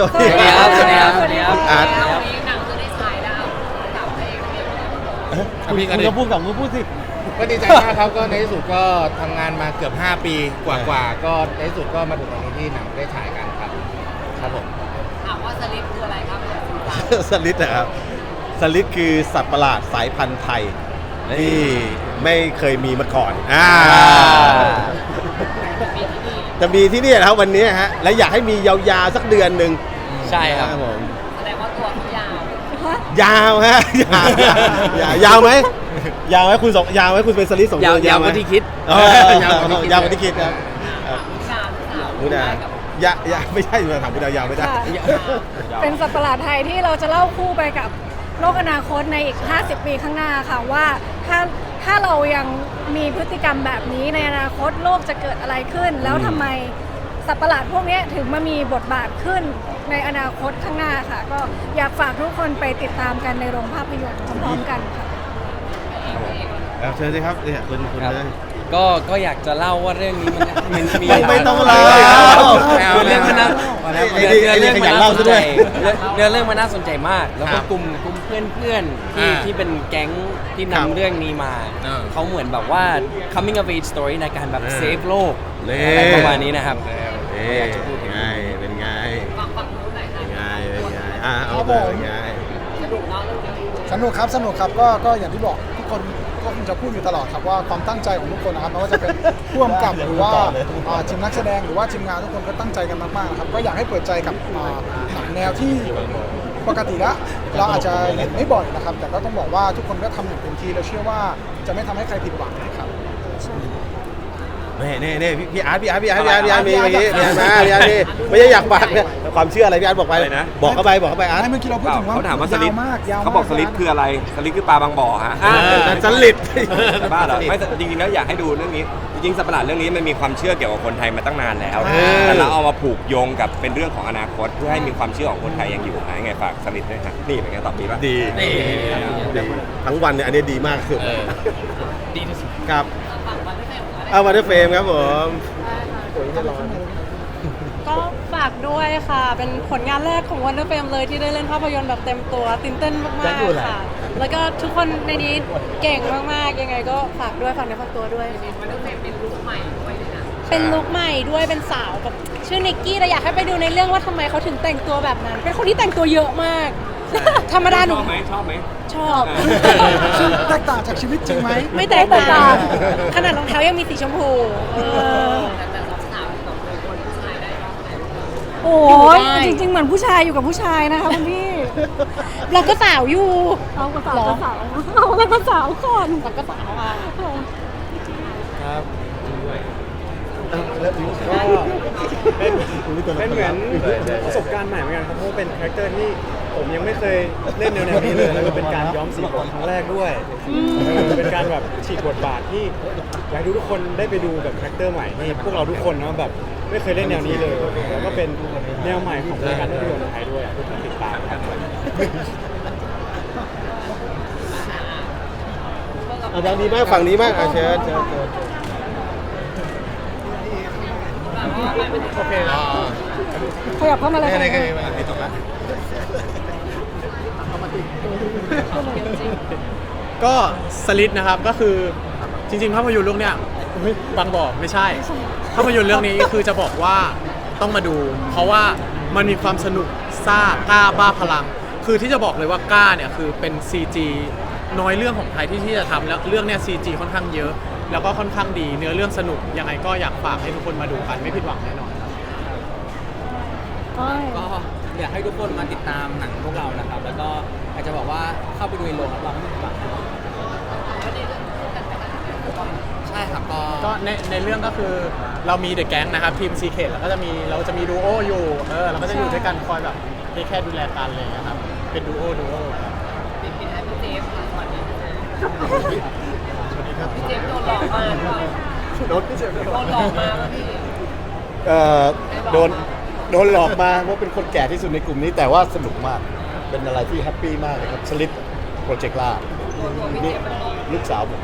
สวัสดีสวัสดีครับสวัสดีครับสวัสดีครับอาร์ตแล้ววันนี้หนังจะได้ฉายแล้วกับพระเอกเรื่องคุณคุณก็พูดกับมึงพูดสิก็ดีใจมากครับก็ในที่สุดก็ทำงานมาเกือบ 5 ปีกว่าๆก็ในที่สุดก็มาถึงตรงนี้ที่หนังได้ฉายกันครับครับผมถามว่าสลิปคืออะไรครับภาษาสื่อสารสลิดนะครับสลิดคือสัตว์ประหลาดสายพันธุ์ไทยที่ไม่เคยมีมาก่อนอ่าจะมีที่นี่นะครับวันนี้ฮะและอยากให้มียาวๆสักเดือนหนึ่ง ใช่ครับ ผม แสดงว่าตัวเขายาวยาวฮะ ยาวยาวยาวไหมยาวไหมคุณสองยาวไหมคุณเป็นสลิดสองยาวตัยาวไหมกว่าที่คิดเออยาวกว่าที่คิด ยาวกว่าที่คิดครับวิชาวิชามุดากับ ยายาไม่ใช่ถามมุดายาวไม่ได้ค่ะเป็นสัตว์ประหลาดไทยที่เราจะเล่าคู่ไปกับโลกอนาคตในอีก 50 ปีข้างหน้าค่ะว่าถ้าถ้าเรายังมีพฤติกรรมแบบนี้ในอนาคตโลกจะเกิดอะไรขึ้น แล้วทำไม สัตว์ประหลาดพวกนี้ถึงมามีบทบาทขึ้นในอนาคตข้างหน้าค่ะ ก็อยากฝากทุกคนไปติดตามกันในโรงภาพยนตร์พร้อมๆกันค่ะแล้วเชิญสิครับเนี่ยคุณคุณครับเลย ก็ก็อยากจะเล่าว่าเรื่องนี้มันมันมีไม่ไม่ต้องเล่าเรื่องมันน่าไอ้นี่ไอ้นี่ขยันเล่าซะด้วยเรื่องเรื่องมันน่าสนใจมาก แล้วครัก็บกลุ่มกลุ่มเพื่อนเพื่อนๆที่อ่าที่เป็นแก๊งที่ครับนำเรื่องนี้มาอ่าเขาเหมือนแบบว่า coming of age story ในการแบบอ่าเซฟโลกเล่อะไรประมาณนี้นะครับเอ๊ะเป็ นไงเป็นไง ฝั่งฝั่งนู้นหน่อยเป็นไงค่ะเป็นไง อะเอาเลยเป็นไง สนุกเนาะเรื่องนี้สนุกครับสนุกครับก็ก็อย่างที่บอกทุกคนก็คงจะพูดอยู่ตลอดครับว่าความตั้งใจของทุกคนนะครับไม่ว่าจะเป็นผู้กำกับหรือว่าอ่าทีมนักแสดงหรือว่าทีมงานทุกคนก็ตั้งใจกันมากๆนะครับก็อยากให้เปิดใจกับอ่าหนังแนวที่ปกติแล้วเราอาจจะเห็นไม่บ่อยนะครับ แต่ก็ต้องบอกว่าทุกคนก็ทำอย่างเต็มที่เราเชื่อว่าจะไม่ทำให้ใครผิดหวังนะครับเน่เน่เน่พี่พี่อาร์ตพี่อาร์ตพี่อาร์ตพี่อาร์ตพี่อาร์ตมีเมื่อกี้พี่อาร์ตมาพี่อาร์ตมีไม่ใช่อยากฝากเนี่ยความเชื่ออะไรพี่อาร์ตบอกไป อะไรนะ บอกเข้าไปบอกเข้าไปอาร์ต ไม่เมื่อกี้เราพูดถึงว่าเขาถามว่าสลิดยาวมากยาวมากเขาบอกสลิดคืออะไรสลิดคือปลาบางบ่อฮะอ่าแต่สลิด บ้าเหรอไม่จริงๆแล้วอยากให้ดูเรื่องนี้ จริงๆสัตว์ประหลาดเรื่องนี้มันมีความเชื่อเกี่ยวกับคนไทยมาตั้งนานแล้ว เออ แต่เราเอามาผูกโยงกับเป็นเรื่องของอนาคตเพื่อให้มีความเชื่อของคนไทยยังอยู่นะยังไงฝากสลิดด้วยครับนี่เป็นไงตอบดีป่ะดีดีดีทั้งวันเนี่ยอันนี้ดีมากคือดีที่สุดครับฝั่งวันที่เป็นอะไร เอามาด้วยเฟรมครับผมก็ฝากด้วยค่ะ เป็นผลงานแรกของ Wonder Fame เลยที่ได้เล่นภาพยนตร์แบบเต็มตัวตื่นเต้นมากๆค่ะ แล้วก็ทุกคนในนี้เก่งมากๆ ยังไงก็ฝากด้วยฝากในฝากตัวด้วยมันต้องเป็นลุคใหม่ด้วยเลยนะเป็นลุคใหม่ด้วยเป็นสาวแบบชื่อนิกกี้แต่อยากให้ไปดูในเรื่องว่าทำไมเขาถึงแต่งตัวแบบนั้น เป็นคนที่แต่งตัวเยอะมาก ธรรมดาหชนูอบไหมชอบไหม ชอบ ซึ่งแตกต่างจากชีวิตจริงไหม ไม่แตกต่างขนาดรองเท้ายังมีสีชมพูเออแต่แต่สองสาวแบบเป็นคนผู้ชายได้บ้างไหมโอ้ยได้จริง ๆ เหมือนผู้ชายอยู่กับผู้ชายนะคะคุณพี่ เราก็สาวอยู่ เอากระสาวหรอ กระสาวเอาแล้วกระสาวก่อนเราก็สาวอะครับเป็นเป็นเหมือนประสบการณ์ใหม่เหมือนกันครับเพราะว่าเป็นคาแรคเตอร์ที่ ผมยังไม่เคยเล่นแนวๆนี้เลยแล้วก็เป็นการย้อมสีผมครั้งแรกด้วยเออเป็นการแบบฉีกบทบาทที่อยากให้ทุกคนได้ไปดูแบบคาแรคเตอร์ใหม่ที่พวกเราทุกคนเนาะแบบไม่เคยเล่นแนวนี้เลยแล้วก็เป็นแนวใหม่ของวงการภาพยนตร์ไทยด้วยทุกคนติดตามครับเอาทางนี้มากฝั่งนี้มากอะเชิญเชิญเชิญ ขยับเข้ามาเลยอะไรค่ะกันมาที่ตรงนั้นก็สลิดนะครับก็คือจริงๆภาพยนตร์เรื่องเนี้ยเฮ้ยบางบ่อไม่ใช่ ภาพยนตร์เรื่องนี้คือจะบอกว่าต้องมาดู เพราะว่ามันมีความสนุกซ่ากล้าบ้าพลัง คือที่จะบอกเลยว่ากล้าเนี่ยคือเป็น CG น้อยเรื่องของไทยที่ที่จะทำแล้วเรื่องเนี้ย CG ค่อนข้างเยอะ แล้วก็ค่อนข้างดี เนื้อเรื่องสนุกยังไงก็อยากฝากให้ทุกคนมาดูกันไม่ผิดหวังแน่นอน ครับก้อยก็อยากให้ทุกคนมาติดตามหนังพวกเรานะครับ แล้วก็อยากจะบอกว่าเข้าไปดูในโรงรับรองไม่ผิดหวังใช่ครับก็ก็ในในเรื่องก็คือเรามีเดอะแก๊งนะครับทีมซีเคแล้วก็จะมีเราจะมีดูโออยู่เออเราก็จะอยู่ด้วยกันคอยแบบแค่ดูแลกันเลยนะครับเป็นดูโอดูโอปิดปิดให้พี่เจฟค่ะสวัสดีค่ะพี่เจฟโดนหลอกมาหรือเปล่าโดนพี่เชิญโดนหลอกมาป่ะพี่ เอ่อโดน โดนหลอกมาว่าเป็นคนแก่ที่สุดในกลุ่มนี้แต่ว่าสนุกมาก เป็นอะไรที่แฮปปี้มากเลยครับสลิปโปรเจกต์ล่านี่ลูกสาวผม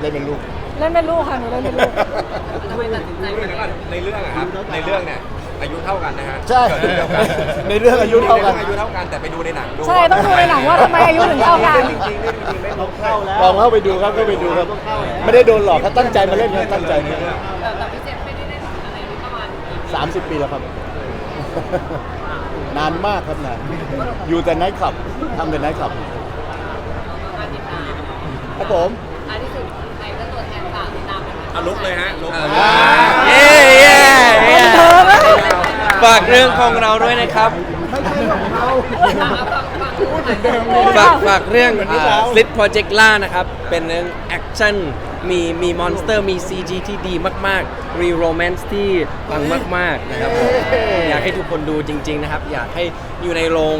เล่นเป็นลูก เล่นเป็นลูกค่ะหนูเล่นเป็นลูกทำไมตัดสินใจไม่มาเป็นไรในเรื่องอะครับ ในเรื่องเนี่ยไออายุเท่ากันนะฮะใช่ในเรื่องอายุเท่ากันอายุเท่ากันแต่ไปดูในหนังดูใช่ต้องดูในหนังว่าทำไมอายุถึงเท่ากันจริงๆเล่นจริงๆเล่นลงเข้าแล้วลองเข้าไปดูครับก็ไปดูครับ ไม่ได้โดนหลอกเขาตั้งใจมาเล่นครับตั้งใจมาแต่แต่ 30 ปีแล้วครับ นานมากครับนานอยู่แต่ไนท์คลับทำแต่ไนท์คลับครับผมอันที่สุดใครก็ตัวแทนฝากติดตามนะคะอาลุกเลยฮะลุกเย้เย้ฝากเรื่องของเราด้วยนะครับฝากฝากเรื่อง Slit Project ล่านะครับ เป็นเรื่องแอคชั่น มีมีมอนสเตอร์มี CG ที่ดีมากๆ มีโรแมนต์ที่ปังมากๆนะครับผมอยากให้ทุกคนดูจริง ๆ นะครับ อยากให้อยู่ในโรง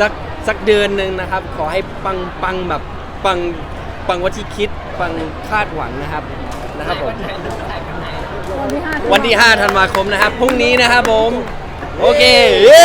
สักสักเดือนหนึ่งนะครับ ขอให้ปังปังแบบปังปังกว่าที่คิดปังคาดหวังนะครับนะครับผมวันที่ห้าวันที่5ธันวาคมนะครับพรุ่งนี้นะครับผม โอเค เย้